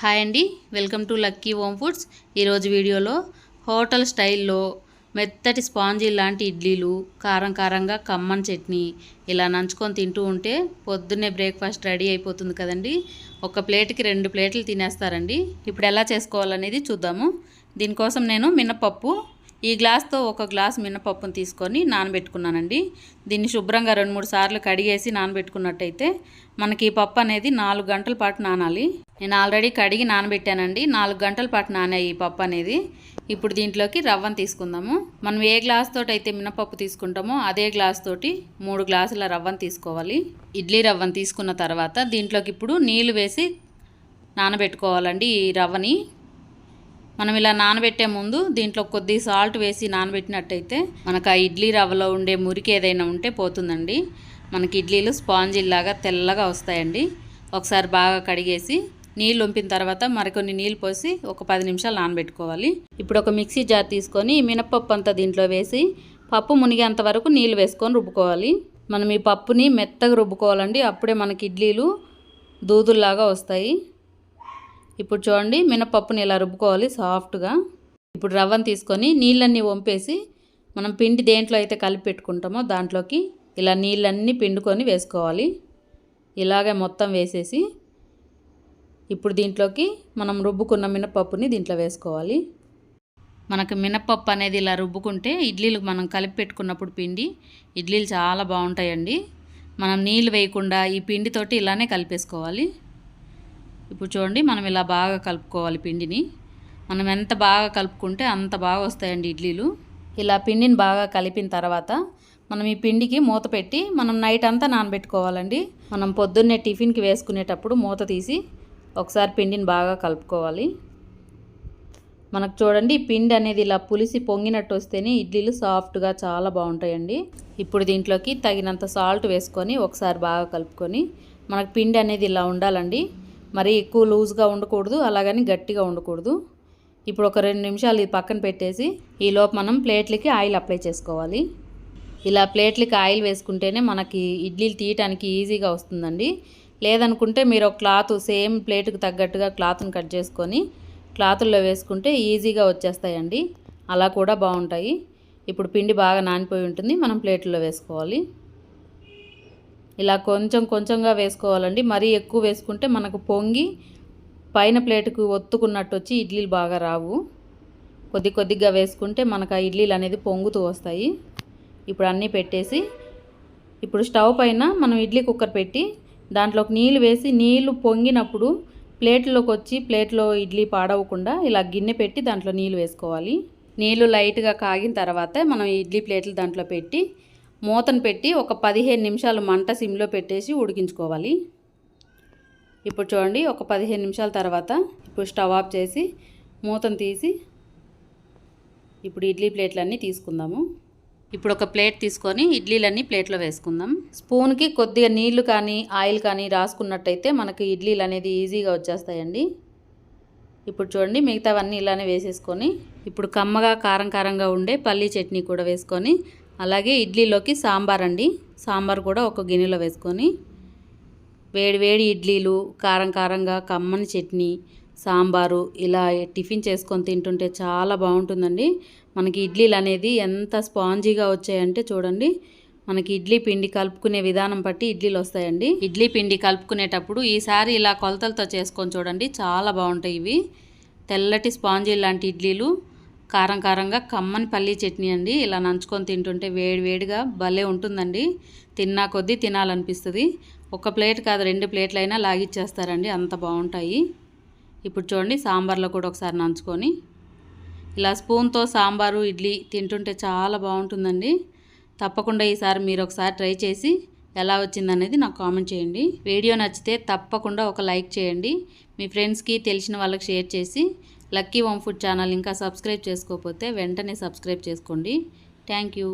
Hi అండి. Welcome to lucky home foods. ఈరోజు వీడియోలో హోటల్ స్టైల్లో మెత్తటి స్పాంజీ లాంటి ఇడ్లీలు కారం కారంగా కమ్మన్ చట్నీ ఇలా నంచుకొని తింటూ ఉంటే పొద్దున్నే బ్రేక్ఫాస్ట్ రెడీ అయిపోతుంది కదండి. ఒక ప్లేట్కి రెండు ప్లేట్లు తినేస్తారండి. ఇప్పుడు ఎలా చేసుకోవాలనేది చూద్దాము. దీనికోసం నేను మినపప్పు ఈ గ్లాస్తో ఒక గ్లాస్ మినపప్పును తీసుకొని నానబెట్టుకున్నానండి. దీన్ని శుభ్రంగా రెండు మూడు సార్లు కడిగేసి నానబెట్టుకున్నట్టయితే మనకి ఈ పప్పు అనేది నాలుగు గంటల పాటు నానాలి. నేను ఆల్రెడీ కడిగి నానబెట్టానండి. నాలుగు గంటల పాటు నానాయి ఈ పప్పు అనేది. ఇప్పుడు దీంట్లోకి రవ్వను తీసుకుందాము. మనం ఏ గ్లాస్ తోటి అయితే మినపప్పు తీసుకుంటామో అదే గ్లాస్ తోటి మూడు గ్లాసుల రవ్వను తీసుకోవాలి. ఇడ్లీ రవ్వను తీసుకున్న తర్వాత దీంట్లోకి ఇప్పుడు నీళ్ళు వేసి నానబెట్టుకోవాలండి ఈ రవ్వని. మనం ఇలా నానబెట్టే ముందు దీంట్లో కొద్ది సాల్ట్ వేసి నానబెట్టినట్టయితే మనకు ఆ ఇడ్లీ రవ్వలో ఉండే మురికి ఏదైనా ఉంటే పోతుందండి. మనకి ఇడ్లీలు స్పాంజిల్లాగా తెల్లగా వస్తాయండి. ఒకసారి బాగా కడిగేసి నీళ్ళు వంపిన తర్వాత మరికొన్ని నీళ్ళు పోసి ఒక పది నిమిషాలు నానబెట్టుకోవాలి. ఇప్పుడు ఒక మిక్సీ జార్ తీసుకొని మినప్పప్పు అంతా దీంట్లో వేసి పప్పు మునిగేంత వరకు నీళ్ళు వేసుకొని రుబ్బుకోవాలి. మనం ఈ పప్పుని మెత్తగా రుబ్బుకోవాలండి. అప్పుడే మనకి ఇడ్లీలు దూదుల్లాగా వస్తాయి. ఇప్పుడు చూడండి మినపప్పుని ఇలా రుబ్బుకోవాలి సాఫ్ట్గా. ఇప్పుడు రవ్వను తీసుకొని నీళ్ళన్నీ వంపేసి మనం పిండి దేంట్లో అయితే కలిపి పెట్టుకుంటామో దాంట్లోకి ఇలా నీళ్ళన్నీ పిండుకొని వేసుకోవాలి. ఇలాగే మొత్తం వేసేసి ఇప్పుడు దీంట్లోకి మనం రుబ్బుకున్న మినపప్పుని దీంట్లో వేసుకోవాలి. మనకు మినపప్పు అనేది ఇలా రుబ్బుకుంటే ఇడ్లీలు మనం కలిపి పెట్టుకున్నప్పుడు పిండి ఇడ్లీలు చాలా బాగుంటాయండి. మనం నీళ్ళు వేయకుండా ఈ పిండితోటి ఇలానే కలిపేసుకోవాలి. ఇప్పుడు చూడండి మనం ఇలా బాగా కలుపుకోవాలి పిండిని. మనం ఎంత బాగా కలుపుకుంటే అంత బాగా వస్తాయండి ఇడ్లీలు. ఇలా పిండిని బాగా కలిపిన తర్వాత మనం ఈ పిండికి మూత పెట్టి మనం నైట్ అంతా నానబెట్టుకోవాలండి. మనం పొద్దున్నే టిఫిన్కి వేసుకునేటప్పుడు మూత తీసి ఒకసారి పిండిని బాగా కలుపుకోవాలి. మనకు చూడండి పిండి అనేది ఇలా పులిసి పొంగినట్టు వస్తేనే ఇడ్లీలు సాఫ్ట్గా చాలా బాగుంటాయండి. ఇప్పుడు దీంట్లోకి తగినంత సాల్ట్ వేసుకొని ఒకసారి బాగా కలుపుకొని మనకు పిండి అనేది ఇలా ఉండాలండి. మరి ఎక్కువ లూజ్గా ఉండకూడదు అలాగని గట్టిగా ఉండకూడదు. ఇప్పుడు ఒక రెండు నిమిషాలు ఇది పక్కన పెట్టేసి ఈలోపు మనం ప్లేట్లకి ఆయిల్ అప్లై చేసుకోవాలి. ఇలా ప్లేట్లకి ఆయిల్ వేసుకుంటేనే మనకి ఇడ్లీలు తీయటానికి ఈజీగా వస్తుందండి. లేదనుకుంటే మీరు ఒక క్లాత్ సేమ్ ప్లేట్కి తగ్గట్టుగా క్లాత్ని కట్ చేసుకొని క్లాతుల్లో వేసుకుంటే ఈజీగా వచ్చేస్తాయండి. అలా కూడా బాగుంటాయి. ఇప్పుడు పిండి బాగా నానిపోయి ఉంటుంది. మనం ప్లేట్లో వేసుకోవాలి. ఇలా కొంచెం కొంచెంగా వేసుకోవాలండి. మరీ ఎక్కువ వేసుకుంటే మనకు పొంగి పైన ప్లేట్కు ఒత్తుకున్నట్టు వచ్చి ఇడ్లీలు బాగా రావు. కొద్ది కొద్దిగా వేసుకుంటే మనకు ఆ ఇడ్లీలు అనేది పొంగుతూ వస్తాయి. ఇప్పుడు అన్నీ పెట్టేసి ఇప్పుడు స్టవ్ పైన మనం ఇడ్లీ కుక్కర్ పెట్టి దాంట్లోకి నీళ్ళు వేసి నీళ్ళు పొంగినప్పుడు ప్లేట్లోకి వచ్చి ప్లేట్లో ఇడ్లీ పాడవకుండా ఇలా గిన్నె పెట్టి దాంట్లో నీళ్ళు వేసుకోవాలి. నీళ్ళు లైట్గా కాగిన తర్వాత మనం ఇడ్లీ ప్లేట్లు దాంట్లో పెట్టి మూతను పెట్టి ఒక పదిహేను నిమిషాలు మంట సిమ్లో పెట్టేసి ఉడికించుకోవాలి. ఇప్పుడు చూడండి ఒక పదిహేను నిమిషాల తర్వాత ఇప్పుడు స్టవ్ ఆఫ్ చేసి మూతను తీసి ఇప్పుడు ఇడ్లీ ప్లేట్లన్నీ తీసుకుందాము. ఇప్పుడు ఒక ప్లేట్ తీసుకొని ఇడ్లీలన్నీ ప్లేట్లో వేసుకుందాం. స్పూన్కి కొద్దిగా నీళ్ళు కానీ ఆయిల్ కానీ రాసుకున్నట్టయితే మనకి ఇడ్లీలు అనేది ఈజీగా వచ్చేస్తాయండి. ఇప్పుడు చూడండి మిగతావన్నీ ఇలానే వేసేసుకొని ఇప్పుడు కమ్మగా కారం కారంగా ఉండే పల్లీ చట్నీ కూడా వేసుకొని అలాగే ఇడ్లీలోకి సాంబార్ అండి. సాంబార్ కూడా ఒక గిన్నెలో వేసుకొని వేడి వేడి ఇడ్లీలు కారం కారంగా కమ్మని చట్నీ సాంబారు ఇలా టిఫిన్ చేసుకొని తింటుంటే చాలా బాగుంటుందండి. మనకి ఇడ్లీలు అనేది ఎంత స్పాంజీగా వచ్చాయంటే చూడండి. మనకి ఇడ్లీ పిండి కలుపుకునే విధానం బట్టి ఇడ్లీలు వస్తాయండి. ఇడ్లీ పిండి కలుపుకునేటప్పుడు ఈసారి ఇలా కొలతలతో చేసుకొని చూడండి. చాలా బాగుంటాయి ఇవి. తెల్లటి స్పాంజీ లాంటి ఇడ్లీలు. కారం కారంగా కమ్మని పల్లీ చట్నీ అండి. ఇలా నంచుకొని తింటుంటే వేడి వేడిగా భలే ఉంటుందండి. తిన్నా కొద్దీ తినాలనిపిస్తుంది. ఒక ప్లేట్ కాదు రెండు ప్లేట్లైనా లాగిచ్చేస్తారండి. అంత బాగుంటాయి. ఇప్పుడు చూడండి సాంబార్లో కూడా ఒకసారి నంచుకొని ఇలా స్పూన్తో సాంబారు ఇడ్లీ తింటుంటే చాలా బాగుంటుందండి. తప్పకుండా ఈసారి మీరు ఒకసారి ట్రై చేసి ఎలా వచ్చిందనేది నాకు కామెంట్ చేయండి. వీడియో నచ్చితే తప్పకుండా ఒక లైక్ చేయండి. మీ ఫ్రెండ్స్కి తెలిసిన వాళ్ళకి షేర్ చేసి లక్కీ హోమ్ ఫుడ్ ఛానల్ ఇంకా సబ్స్క్రైబ్ చేసుకోకపోతే వెంటనే సబ్స్క్రైబ్ చేసుకోండి. Thank you.